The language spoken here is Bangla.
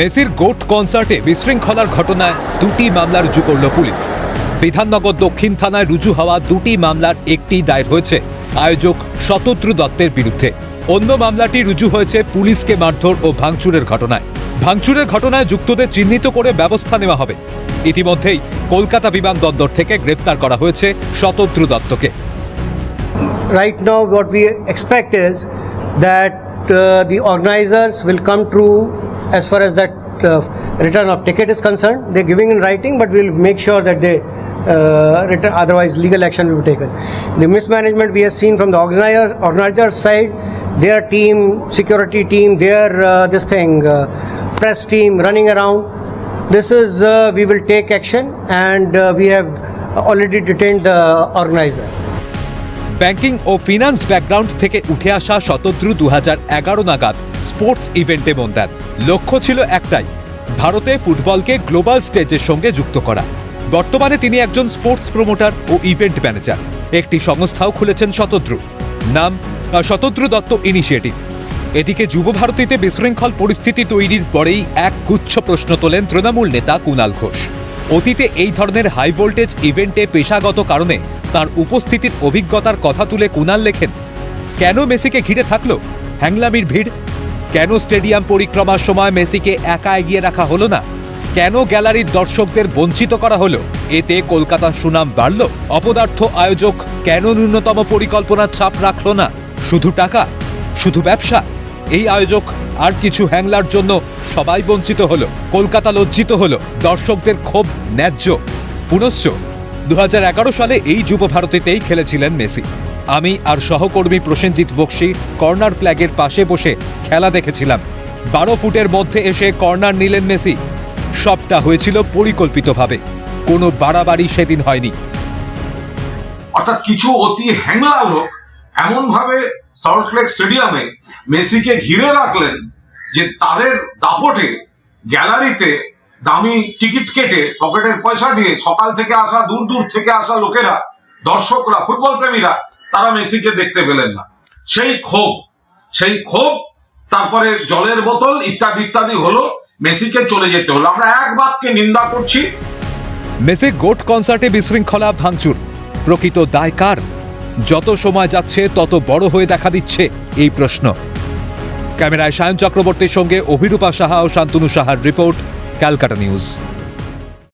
মেসির গোট কনসার্টে বিশৃঙ্খলার ঘটনায় দুটি মামলা রুজু করল পুলিশ। বিধাননগর দক্ষিণ থানায় রুজু হওয়া দুটি মামলার একটি দায়ের হয়েছে আয়োজক শতদ্রু দত্তের বিরুদ্ধে। অন্য মামলাটি রুজু হয়েছে পুলিশকে মারধর ও ভাঙচুরের ঘটনায়। ভাঙচুরের ঘটনায় যুক্তদের চিহ্নিত করে ব্যবস্থা নেওয়া হবে। ইতিমধ্যেই কলকাতা বিমানবন্দর থেকে গ্রেফতার করা হয়েছে শতদ্রু দত্তকে। Right now, what we expect is that uh, the organizers will come through as far as that uh, return of ticket is concerned. They're giving in writing but we'll make sure that they uh, return otherwise legal action will be taken. The mismanagement we have seen from the organizer organizer side their team security team their uh, this thing uh, press team running around this is uh, we will take action and uh, we have already detained the organizer banking O finance background থেকে উঠে আসা শতদ্রু দু এগারো নাগাদ স্পোর্টস ইভেন্টে মন দেন। লক্ষ্য ছিল একটাই, ভারতে ফুটবলকে গ্লোবাল স্টেজের সঙ্গে যুক্ত করা। বর্তমানে তিনি একজন স্পোর্টস প্রমোটার ও ইভেন্ট ম্যানেজার। একটি সংস্থাও খুলেছেন শতদ্রু। নাম শতদ্রু দত্ত ইনিশিয়েটিভ। এদিকে যুব ভারতীতে বিশৃঙ্খল পরিস্থিতি তৈরির পরেই এক গুচ্ছ প্রশ্ন তোলেন তৃণমূল নেতা কুণাল ঘোষ। অতীতে এই ধরনের হাই ভোল্টেজ ইভেন্টে পেশাগত কারণে তার উপস্থিতির অভিজ্ঞতার কথা তুলে কুণাল লেখেন, কেন মেসিকে ঘিরে থাকল? হ্যাংলামির ভিড়। কেন স্টেডিয়াম পরিক্রমার সময় মেসিকে একা এগিয়ে রাখা হলো না? কেন গ্যালারির দর্শকদের বঞ্চিত করা হলো? এতে কলকাতার সুনাম বাড়ল। অপদার্থ আয়োজক কেন ন্যূনতম পরিকল্পনার ছাপ রাখল না? শুধু টাকা? শুধু ব্যবসা? এই আয়োজক আর কিছু হ্যাংলার জন্য সবাই বঞ্চিত হলো, কলকাতা লজ্জিত হলো, দর্শকদের ক্ষোভ ন্যায্য। পুনশ্চ, দুহাজার এগারো সালে এই যুব ভারতীতেই খেলেছিলেন মেসি। আমি আর সহকর্মী প্রসেনজিৎ বক্সি কর্নার ফ্ল্যাগের পাশে বসে খেলা দেখেছিলাম। বারো ফুটের মধ্যে এসে কর্নার নিলেন মেসি। সবটা হয়েছিল পরিকল্পিতভাবে। কোনো বাড়াবাড়ি সেদিন হয়নি। অর্থাৎ কিছু অতি হ্যাংলা লোক এমন ভাবে সল্টলেক স্টেডিয়ামে মেসিকে ঘিরে রাখলেন যে তাদের দাপটে, গ্যালারিতে দামি টিকিট কেটে পকেটের পয়সা দিয়ে সকাল থেকে আসা, দূর দূর থেকে আসা লোকেরা, দর্শকরা, ফুটবল প্রেমীরা, তারা মেসিকে দেখতে পেলেন না। সেই ক্ষোভ সেই ক্ষোভ, তারপরে জলের বোতল ইত্যাদি ইত্যাদি হলো মেসিকে চলে যেতে হলো। আমরা এক বাক্যে নিন্দা করছি। মেসির গোট কনসার্টে বিশৃঙ্খলা ভাঙচুর। প্রকৃত দায় কার যত সময় যাচ্ছে, তত বড় হয়ে দেখা দিচ্ছে এই প্রশ্ন। ক্যামেরায় সায়ন চক্রবর্তীর সঙ্গে অভিরূপা সাহা ও শান্তনু সাহার রিপোর্ট, ক্যালকাটা নিউজ।